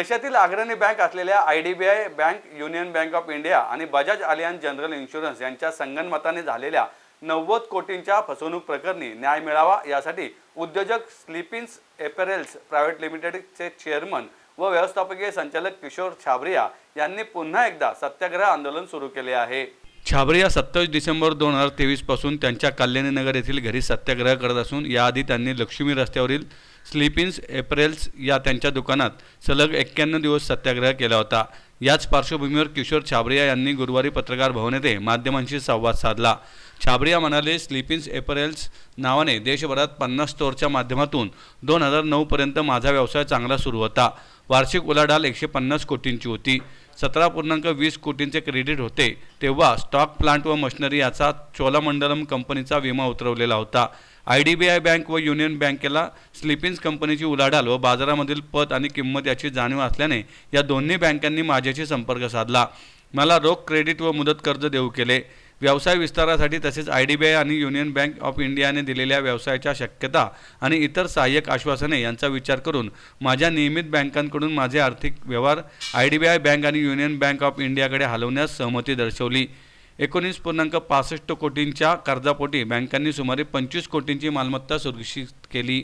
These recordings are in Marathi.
देशातील अग्रणी बँक असलेल्या I D B I bank union bank of India आणि बजाज आलियान जनरल इन्शुरन्स यांच्या संगनमताने झालेल्या नव्वद कोटींच्या फसवणूक प्रकरणी न्याय मिळावा यासाठी उद्योजक स्लिपिन्स एपेरेल्स प्रायव्हेट लिमिटेडचे चेअरमन व व्यवस्थापकीय संचालक किशोर छाबरिया यांनी पुन्हा एकदा सत्याग्रह आंदोलन सुरू केले आहे. छाबरिया सत्तावीस डिसेंबर दोन हजार तेवीसपासून त्यांच्या कल्याणीनगर येथील घरी सत्याग्रह करत असून याआधी त्यांनी लक्ष्मी रस्त्यावरील स्लिपिन्स एप्रेल्स या त्यांच्या दुकानात. सलग एक्क्याण्णव दिवस सत्याग्रह केला होता. याच पार्श्वभूमीवर किशोर छाबरिया यांनी गुरुवारी पत्रकार भवन येथे माध्यमांशी संवाद साधला. छाबरिया म्हणाले स्लिपिन्स एपरेल्स नावाने देशभरात पन्नास स्टोअरच्या माध्यमातून दोन हजार नऊपर्यंत माझा व्यवसाय चांगला सुरू होता. वार्षिक उलाढाल एकशे पन्नास कोटींची होती. सतरा पूर्णांक वीस कोटींचे क्रेडिट होते तेव्हा स्टॉक प्लांट व मशिनरी याचा चोलामंडलम कंपनीचा विमा उतरवलेला होता. I D B I bank व युनियन बँकेला स्लिपिन्स कंपनीची उलाढाल व बाजारामधील पत आणि किंमत याची जाणीव असल्याने या दोन्ही बँकांनी माझ्याशी संपर्क साधला. मला रोख क्रेडिट व मुदत कर्ज देऊ केले. व्यवसाय विस्तारासाठी तसेच आय डी बी आय आणि युनियन बँक ऑफ इंडियाने दिलेल्या व्यवसायाच्या शक्यता आणि इतर सहाय्यक आश्वासने यांचा विचार करून माझ्या नियमित बँकांकडून माझे आर्थिक व्यवहार I D B I bank आणि युनियन बँक ऑफ इंडियाकडे हलवण्यास सहमती दर्शवली. एकोणीस पूर्णांक पासष्ट कोटींच्या कर्जापोटी बँकांनी सुमारे पंचवीस कोटींची मालमत्ता सुरक्षित केली.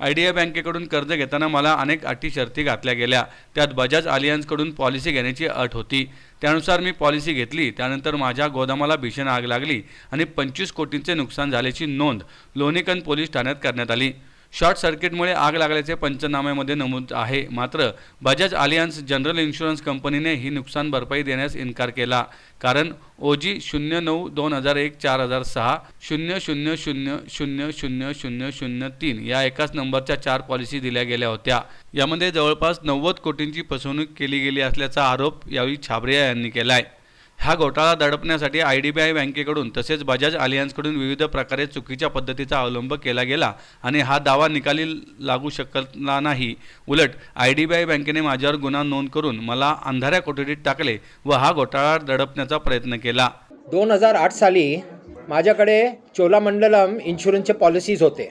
आय डी आय बँकेकडून कर्ज घेताना मला अनेक अटी शर्ती घातल्या गेल्या. त्यात बजाज आलियन्सकडून पॉलिसी घेण्याची अट होती. त्यानुसार मी पॉलिसी घेतली. त्यानंतर माझ्या गोदामाला भीषण आग लागली आणि पंचवीस कोटींचे नुकसान झाल्याची नोंद लोणीकंद पोलीस ठाण्यात करण्यात आली. शॉर्ट सर्किटमुळे आग लागल्याचे पंचनाम्यामध्ये नमूद आहे. मात्र बजाज आलियन्स जनरल इन्शुरन्स कंपनीने ही नुकसान भरपाई देण्यास इन्कार केला. कारण ओजी शून्य नऊ दोन हजार एक चार हजार सहा शून्य शून्य शून्य शून्य शून्य शून्य शून्य तीन या एकाच नंबरच्या चार पॉलिसी दिल्या गेल्या होत्या. यामध्ये जवळपास नव्वद कोटींची फसवणूक केली गेली असल्याचा आरोप यावेळी छाबरिया यांनी केला आहे हा घोटाळा दडपण्यासाठी आय डी बी आय बँकेकडून तसेच बजाज आलियन्सकडून विविध प्रकारे चुकीच्या पद्धतीचा अवलंब केला गेला आणि हा दावा निकाली लागू शकला नाही. उलट आय डी बी आय बँकेने माझ्यावर गुन्हा नोंद करून मला अंधाऱ्या कोठडीत टाकले व हा घोटाळा दडपण्याचा प्रयत्न केला. दोन हजार आठ साली माझ्याकडे चोलामंडलम इन्शुरन्सचे पॉलिसीज होते.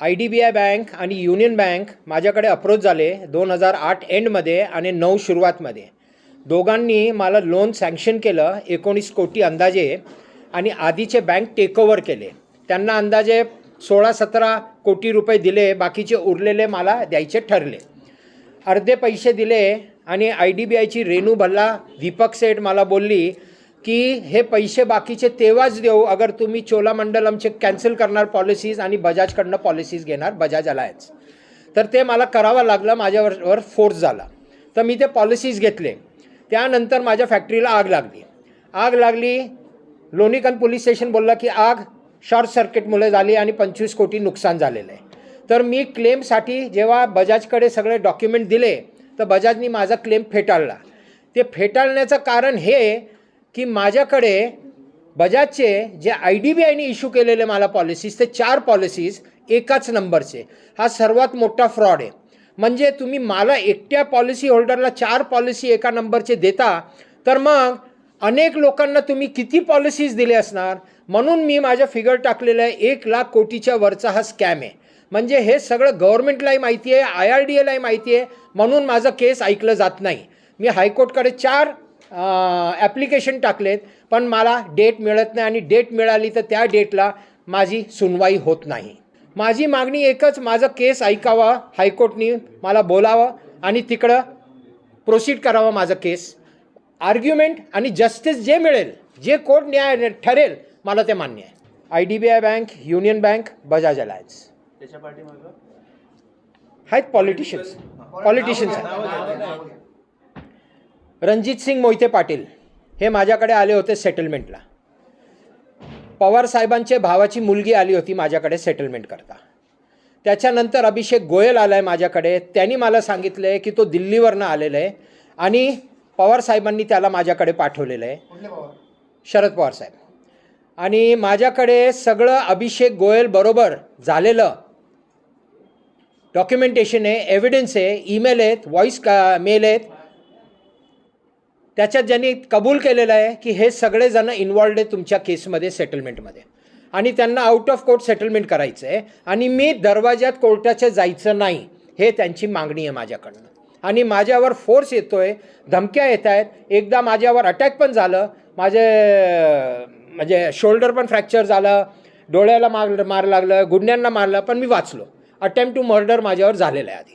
I D B I bank आणि युनियन बँक माझ्याकडे अप्रोच झाले दोन हजार आठ एंडमध्ये आणि नऊ सुरुवातमध्ये दोघांनी मला लोन सँक्शन केलं एकोणीस कोटी अंदाजे आणि आधीचे बँक टेकओव्हर केले. त्यांना अंदाजे सोळा सतरा कोटी रुपये दिले बाकीचे उरलेले मला द्यायचे ठरले. अर्धे पैसे दिले आणि आय डी बी आयची रेणू भल्ला दीपक सेठ मला बोलली की हे पैसे बाकीचे तेव्हाच देऊ अगर तुम्ही चोलामंडलमचे कॅन्सल करणार पॉलिसीज आणि बजाजकडनं पॉलिसीज घेणार बजाज अलायन्स तर ते मला करावं लागलं माझ्यावर वर फोर्स झाला. तर मी ते पॉलिसीज घेतले. त्यानंतर माझ्या फॅक्टरीला आग लागली. आग लागली लोणीकन पोलीस स्टेशन बोललं की आग शॉर्ट सर्किटमुळे झाली आणि पंचवीस कोटी नुकसान झालेलं आहे. तर मी क्लेमसाठी जेव्हा बजाजकडे सगळे डॉक्युमेंट दिले तर बजाजनी माझा क्लेम फेटाळला. ते फेटाळण्याचं कारण हे की माझ्याकडे बजाजचे जे आय डी बी आयने इश्यू केलेले मला पॉलिसीज ते चार पॉलिसीज एकाच नंबरचे. हा सर्वात मोठा फ्रॉड आहे. म्हणजे तुम्ही मला एकट्या पॉलिसी होल्डरला चार पॉलिसी एका नंबरचे देता तर मग अनेक लोकांना तुम्ही किती पॉलिसीज दिले असणार? म्हणून मी माझ्या फिगर टाकलेलं आहे एक लाख कोटीच्या वरचा हा स्कॅम आहे. म्हणजे हे सगळं गव्हर्नमेंटलाही माहिती आहे आय आर डी एलाही माहिती आहे म्हणून माझं केस ऐकलं जात नाही. मी हायकोर्टकडे चार ॲप्लिकेशन टाकलेत पण मला डेट मिळत नाही आणि डेट मिळाली तर त्या डेटला माझी सुनवाई होत नाही. माझी मागणी एकच माझं केस ऐकावा हायकोर्टनी मला बोलावं आणि तिकडं प्रोसीड करावं माझं केस. आर्ग्युमेंट आणि जस्टिस जे मिळेल जे कोर्ट न्याय ठरेल मला ते मान्य आहे. I D B I bank union bank Bajaj Allianz आहेत पॉलिटिशियन्स पॉलिटिशियन्स आहेत. रणजित सिंग मोहिते पाटील हे माझ्याकडे आले होते सेटलमेंटला पवार साहेबांचे भावाची मुलगी आली होती माझ्याकडे सेटलमेंट करता. त्याच्यानंतर अभिषेक गोयल आला आहे माझ्याकडे. त्यांनी मला सांगितलं आहे की तो दिल्लीवरनं आलेला आहे आणि पवार साहेबांनी त्याला माझ्याकडे पाठवलेलं आहे. शरद पवार साहेब. आणि माझ्याकडे सगळं अभिषेक गोयल बरोबर झालेलं डॉक्युमेंटेशन आहे एव्हिडन्स आहे ईमेल आहेत व्हॉईस का मेल आहेत. त्याच्यात ज्यांनी कबूल केलेलं आहे की हे सगळेजण इन्वॉल्ड आहे तुमच्या केसमध्ये सेटलमेंटमध्ये आणि त्यांना आउट ऑफ कोर्ट सेटलमेंट करायचं आहे. आणि मी दरवाज्यात कोर्टाच्या जायचं नाही हे त्यांची मागणी आहे माझ्याकडनं. आणि माझ्यावर फोर्स येतो आहे धमक्या येत आहेत एकदा माझ्यावर अटॅक पण झालं माझे म्हणजे शोल्डर पण फ्रॅक्चर झालं डोळ्याला मार मार लागलं गुडण्यांना मारलं पण मी वाचलो. अटेम्प्ट टू मर्डर माझ्यावर झालेलं आहे आधी.